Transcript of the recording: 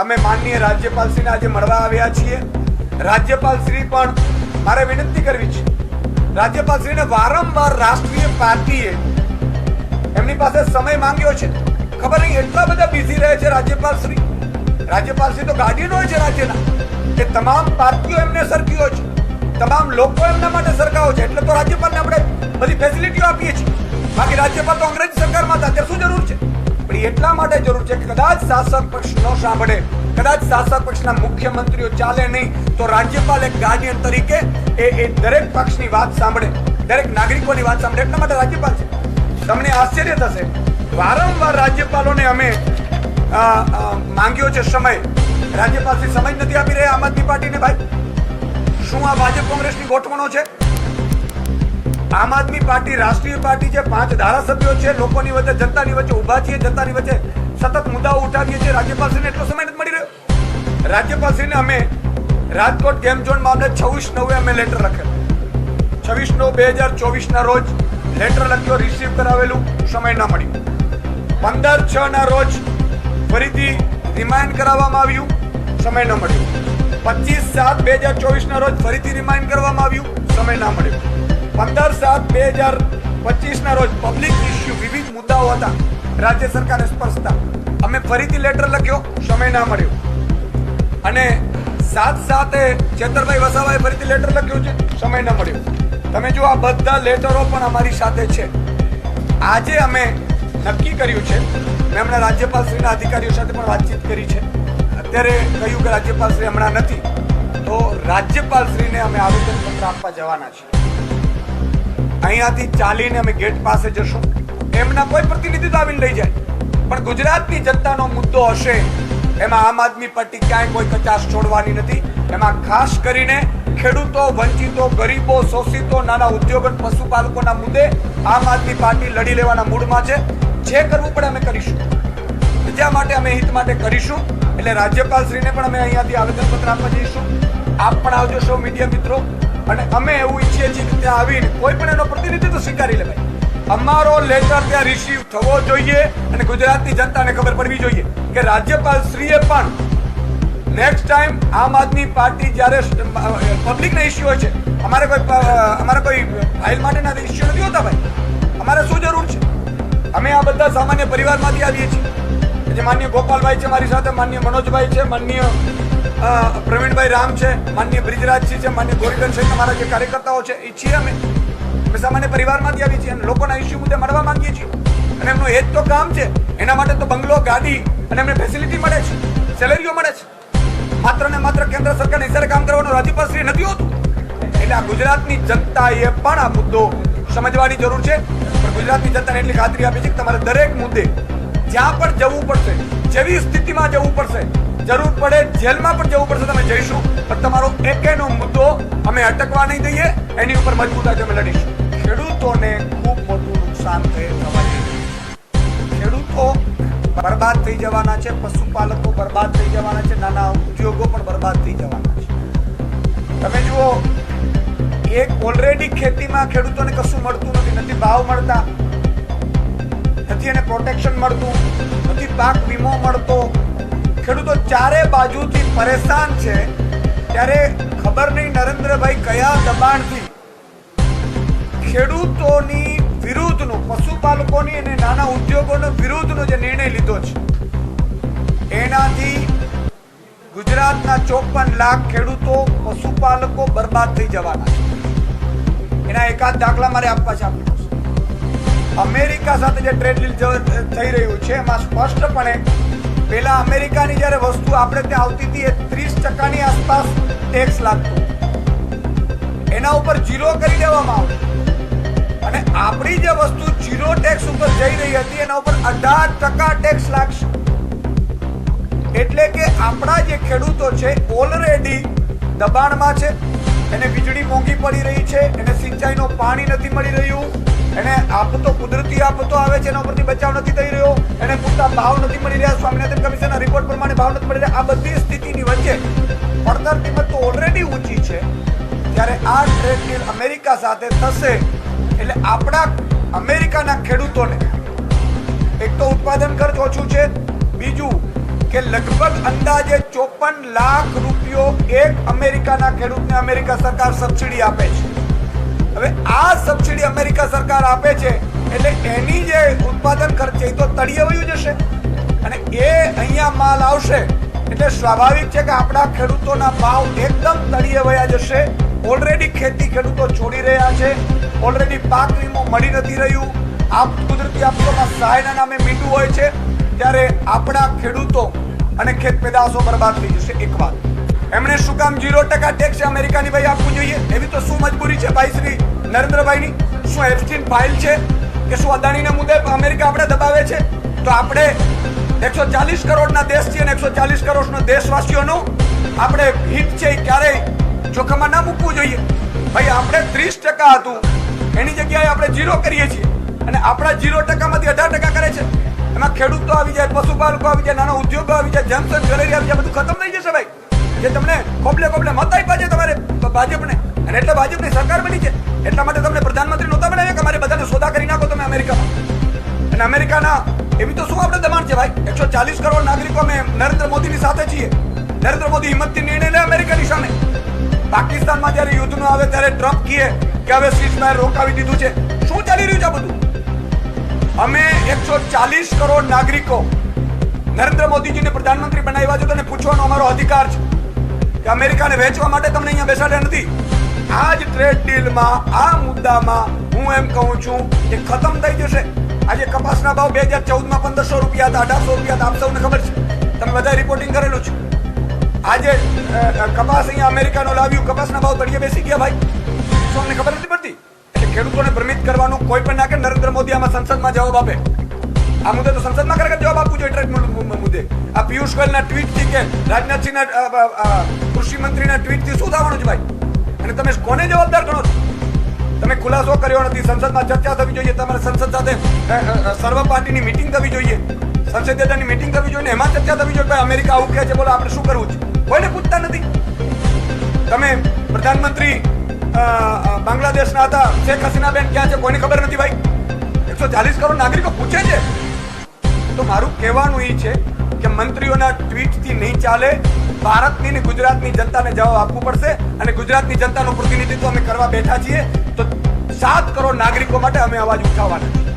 અમે માનનીય રાજ્યપાલશ્રીને આજે મળવા આવ્યા છીએ. રાજ્યપાલશ્રી પણ મારે વિનંતી કરવી છે. રાજ્યપાલશ્રીને વારંવાર રાષ્ટ્રીય પાર્ટીએ એમની પાસે સમય માંગ્યો છે. ખબર નહીં, એટલા બધા બિઝી રહે છે રાજ્યપાલશ્રી. રાજ્યપાલશ્રી તો ગાર્ડિયન હોય છે રાજ્યના. કે તમામ પાર્ટીઓ એમને હોય છે. તમામ લોકો એમના માટે સરખા હોય છે. એટલે તો રાજ્યપાલને આપણે બધી ફેસિલિટીઓ આપીએ છીએ. બાકી રાજ્યપાલ તો અંગ્રેજી સરકારમાં હતા. ત્યારે શું જરૂર છે? પણ એટલા માટે જરૂર છે કદાચ શાસક પક્ષ ન સાંભળે, કદાચ શાસક પક્ષના મુખ્યમંત્રીઓ ચાલે નહીં, તો રાજ્યપાલ એક ગાર્ડિયન તરીકે એ એ દરેક પક્ષની વાત સાંભળે, દરેક નાગરિકોની વાત સાંભળે, એટલા માટે રાજ્યપાલ છે. તમને આશ્ચર્ય થશે. વારંવાર રાજ્યપાલોને અમે માંગ્યો છે સમય. રાજ્યપાલથી સમય નથી આપી રહ્યા આમ આદમી પાર્ટીને ભાઈ. શું આ ભાજપ કોંગ્રેસની ગોઠવણો છે? આમ આદમી પાર્ટી, રાષ્ટ્રીય પાર્ટી છે પાંચ ધારાસભ્યો છે, લોકોની વચ્ચે, જનતાની વચ્ચે ઊભા છીએ, જનતાની વચ્ચે સતત મુદ્દાઓ ઉઠાવીએ છીએ. રાજ્યપાલશ્રીને એટલો સમય નથી મળી રહ્યો. રાજ્યપાલશ્રીને અમે રાજકોટ ગેમ ઝોન મામલે છવ્વીસ નવે અમે લેટર લખેલ. છવ્વીસ નવ બે હજાર ચોવીસના રોજ લેટર લખ્યો રિસીવ કરાવેલું. સમય ન મળ્યું. પંદર છ ના રોજ ફરીથી રિમાઇન્ડ કરાવવામાં આવ્યું. સમય ન મળ્યો. પચીસ સાત બે હજાર ચોવીસના રોજ ફરીથી રિમાઇન્ડ કરવામાં આવ્યું. સમય ના મળ્યો. પંદર સાત બે હજાર પચીસના રોજ પબ્લિક ઇસ્યુ વિવિધ મુદ્દાઓ હતા. રાજ્ય સરકારે સ્પર્શતા. અમે ફરીથી લેટર લખ્યો, સમય ના મળ્યો. અને સાત સાતે ચેતરભાઈ વસાવાએ ફરીથી લેટર લખ્યું છે, સમય ન મળ્યો. તમે જો આ બધા લેટરો પણ અમારી સાથે છે. આજે અમે નક્કી કર્યું છે, મેં હમણાં રાજ્યપાલશ્રીના અધિકારીઓ સાથે પણ વાતચીત કરી છે. અત્યારે કહ્યું કે રાજ્યપાલશ્રી હમણાં નથી. તો રાજ્યપાલશ્રીને અમે આવેદનપત્ર આપવા જવાના છીએ. અહીંયાથી ચાલીને અમે ગેટ પાસે જશું. એમના કોઈ પ્રતિનિધિ આવીને લઈ જાય. પણ ગુજરાતની જનતાનો મુદ્દો હશે, એમાં આમ આદમી પાર્ટી ક્યાંય કોઈ કચાશ છોડવાની નથી. એમાં ખાસ કરીને ખેડૂતો, વંચિતો, ગરીબો, શોષિતો, નાના ઉદ્યોગ પશુપાલકોના મુદ્દે આમ આદમી પાર્ટી લડી લેવાના મૂડમાં છે. જે કરવું પડે અમે કરીશું. પ્રજા માટે અમે હિત માટે કરીશું. એટલે રાજ્યપાલશ્રીને પણ અમે અહીંયાથી આવેદનપત્ર આપવા જઈશું. આપ પણ આવજો સૌ મીડિયા મિત્રો. અને અમે એવું ઈચ્છીએ છીએ કે ત્યાં આવીને કોઈ પણ એનો પ્રતિનિધિત્વ સ્વીકારી લે અમારો લેટર ત્યાં રિસીવ થવો જોઈએ અને ગુજરાતની જનતાને ખબર પડવી જોઈએ કે રાજ્યપાલ શ્રીએ પણ નેક્સ્ટ ટાઈમ આમ આદમી પાર્ટી જ્યારે પબ્લિકના ઇસ્યુ હોય છે, અમારે કોઈ અમારે કોઈ ફાઇલ માટેના ઇસ્યુ નથી હોતા ભાઈ. અમારે શું જરૂર છે? અમે આ બધા સામાન્ય પરિવારમાંથી આવીએ છીએ. જે માન્ય ગોપાલભાઈ છે મારી સાથે, માન્ય મનોજભાઈ છે, માન્ય પ્રવીણભાઈ રામ છે, માન્ય બ્રિજરાજસિંહ છે માન્ય ગોરીગન સહિત અમારા જે કાર્યકર્તાઓ છે એ છીએ અમે. અમે સામાન્ય પરિવારમાંથી આવી છીએ અને લોકોના ઇસ્યુ મુદ્દે મળવા માંગીએ છીએ. અને એમનું એ જ તો કામ છે, એના માટે તો બંગલો, ગાડી અને એમને ફેસિલિટી મળે છે સેલેરીઓ મળે છે. માત્ર ને માત્ર કેન્દ્ર સરકારને ઇશારે કામ કરવાનું રાજ્યપાલશ્રી નથી હોતું. એટલે આ ગુજરાતની જનતાએ પણ આ મુદ્દો સમજવાની જરૂર છે. પણ ગુજરાતની જનતાને એટલી ખાતરી આપી છે કે તમારે દરેક મુદ્દે જ્યાં પણ જવું પડશે, જેવી સ્થિતિમાં જવું પડશે જરૂર પડે જેલમાં પણ જવું પડશે, તમે જઈશું. પણ તમારો એકેનો મુદ્દો અમે અટકવા નહીં દઈએ, એની ઉપર મજબૂતાથી અમે લડીશું. ખેડૂતોને ખૂબ મોટું નુકસાન જઈ ખેડૂતો બરબાદ થઈ જવાના છે, પશુપાલકો બરબાદ થઈ જવાના છે, નાના ઉદ્યોગો પણ બરબાદ થઈ જવાના છે. તમે જુઓ, એક ઓલરેડી ખેતીમાં ખેડૂતોને કશું મળતું નથી નથી ભાવ મળતા, નથી એને પ્રોટેક્શન મળતું, નથી પાક વીમો મળતો ખેડૂતો ચારે બાજુથી પરેશાન છે, ત્યારે ખબર નહીં નરેન્દ્રભાઈ કયા દબાણથી ખેડૂતોની વિરુદ્ધનું, પશુપાલકોની અને નાના ઉદ્યોગોનો વિરુદ્ધનો જે નિર્ણય લીધો છે, એનાથી ગુજરાતના ચોપન લાખ ખેડૂતો, પશુપાલકો બરબાદ થઈ જવાના છે એના એકાદ દાખલા મારે આપવા છે આપણે. અમેરિકા સાથે જે ટ્રેડ ડીલ થઈ રહ્યું છે, એમાં સ્પષ્ટપણે પેલા અમેરિકાની જ્યારે વસ્તુ આપણે ત્યાં આવતી હતી, એ ત્રીસ ટકાની આસપાસ ટેક્સ લાગતો. એના ઉપર જીરો કરી દેવામાં આવે અને આપણી જે વસ્તુ જીરો ટેક્સ ઉપર જઈ રહી હતી, એના ઉપર અઢાર ટકા ટેક્સ લાગશે. એટલે કે આપણા જે ખેડૂતો છે ઓલરેડી દબાણમાં છે, એને વીજળી મોંઘી પડી રહી છે, એને સિંચાઈનો પાણી નથી મળી રહ્યું એને આફતો કુદરતી આફતો આવે છે, એના ઉપરથી બચાવ નથી થઈ રહ્યો. એને પૂરતા ભાવ નથી મળી રહ્યા. સ્વામિનાથન કમિશનના રિપોર્ટ પ્રમાણે ભાવ નથી મળી રહ્યા. આ બધી સ્થિતિની વચ્ચે પડતર કિંમત તો ઓલરેડી ઊંચી છે. ત્યારે આ ટ્રેડ ડીલ અમેરિકા સાથે થશે, એટલે આપણા અમેરિકાના ખેડૂતોને એક તો ઉત્પાદન ખર્ચ ઓછું છે. બીજું કે લગભગ અંદાજે ચોપન લાખ રૂપિયો એક અમેરિકાના ખેડૂતને અમેરિકા સરકાર સબસિડી આપે છે. હવે આ સબસિડી અમેરિકા સરકાર આપે છે, એટલે એની જે ઉત્પાદન ખર્ચ એ તો તળિયે વયું જશે. અને એ અહીંયા માલ આવશે, એટલે સ્વાભાવિક છે કે આપણા ખેડૂતોના ભાવ એકદમ તળિયે વયા જશે. ઓલરેડી ખેતી ખેડૂતો છોડી રહ્યા છે. ઓલરેડી પાક વીમો મળી નથી રહ્યું. આપ કુદરતી આફતોમાં સહાયના નામે મીઠું હોય છે, ત્યારે આપણા ખેડૂતો અને ખેત પેદાશો બરબાદ થઈ જશે. એક વાત. એમણે શું કામ જીરો ટકા ટેક્સ અમેરિકાની ભાઈ આપવું જોઈએ? એવી તો શું મજબૂરી છે ભાઈ શ્રી નરેન્દ્રભાઈની? શું એફસ્ટીન ફાઇલ છે? કે શું અદાણીના મુદ્દે અમેરિકા આપણે દબાવે છે? તો આપણે એકસો ચાલીસ કરોડના દેશ છીએ અને એકસો ચાલીસ કરોડનો દેશવાસીઓનો આપણે હિત છે એ ક્યારેય જોખમમાં ના મૂકવું જોઈએ. ભાઈ, આપણે ત્રીસ ટકા હતું. એની જગ્યાએ આપણે જીરો કરીએ છીએ. અને આપણા જીરો ટકામાંથી અઢાર ટકા કરે છે. એમાં ખેડૂતો આવી જાય, પશુપાલકો આવી જાય, નાના ઉદ્યોગો આવી જાય જનસન જ્વેલરી આવી જાય, બધું ખતમ થઈ જશે ભાઈ. જે તમને કોબલે કોબલે મત આપ્યા છે તમારે ભાજપને. અને એટલે ભાજપની સરકાર બની છે. એટલા માટે તમને પ્રધાનમંત્રી નહોતા બનાવ્યા કે અમારે બધાને સોદા કરી નાખો તમે અમેરિકામાં. અને અમેરિકાના, એવી તો શું આપણે દબાણ છે ભાઈ? એકસો ચાલીસ કરોડ નાગરિકો અમે નરેન્દ્ર મોદીની સાથે છીએ. નરેન્દ્ર મોદી હિંમતથી નિર્ણય લે અમેરિકાની સામે. પાકિસ્તાનમાં જ્યારે યુદ્ધનું આવે ત્યારે ટ્રમ્પ કહે કે હવે સીઝફાયર રોકાવી દીધું છે. શું ચાલી રહ્યું છે બધું? અમે એકસો ચાલીસ કરોડ નાગરિકો નરેન્દ્ર મોદીજીને પ્રધાનમંત્રી બનાવ્યા છે તેને પૂછવાનો અમારો અમેરિકાને વેચવા માટે તમને અહીંયા બેસાડ્યા નથી. આ જ ટ્રેડ ડીલમાં આ મુદ્દામાં હું એમ કહું છું કે ખતમ થઈ જશે. આજે કપાસના ભાવ બે હજાર ચૌદમાં પંદરસો રૂપિયા હતા, અઢારસો રૂપિયા હતા આપ સૌને ખબર છે. તમે બધા રિપોર્ટિંગ કરેલું છે. આજે કપાસ અહીંયા અમેરિકાનો લાવ્યું, કપાસના ભાવ તળિયે બેસી ગયા ભાઈ. સૌને ખબર નથી પડતી? એટલે ખેડૂતોને ભ્રમિત કરવાનું કોઈ પણ ના કે નરેન્દ્ર મોદી આમાં સંસદમાં જવાબ આપે. આ મુદ્દે તો સંસદમાં ખરેખર જવાબ આપવું જોઈએ ટ્રેડ મુદ્દે. આ પિયુષ ગોયલના ટ્વીટથી કે રાજનાથસિંહના કૃષિ મંત્રીના ટ્વીટથી શું થવાનું છે ભાઈ? અને તમે કોને જવાબદાર ગણો છો? તમે ખુલાસો કર્યો નથી. સંસદમાં ચર્ચા થવી જોઈએ. તમારે સંસદ સાથે સર્વ પાર્ટીની મીટિંગ થવી જોઈએ. સંસદીય દળની મીટિંગ થવી જોઈએ એમાં ચર્ચા થવી જોઈએ. ભાઈ, અમેરિકા આવું કહે છે, બોલો, આપણે શું કરવું છે? કોઈને પૂછતા નથી. તમે પ્રધાનમંત્રી બાંગ્લાદેશના હતા. શેખ હસીના બેન ક્યાં છે? કોઈને ખબર નથી ભાઈ? એકસો ચાલીસ કરોડ નાગરિકો પૂછે છે. તો મારું કહેવાનું એ છે કે મંત્રીઓના ટ્વીટથી નહીં ચાલે ભારતની ને ગુજરાતની જનતાને જવાબ આપવું પડશે અને ગુજરાતની જનતાનું પ્રતિનિધિત્વ અમે કરવા બેઠા છીએ. તો સાત કરોડ નાગરિકો માટે અમે અવાજ ઉઠાવવાના.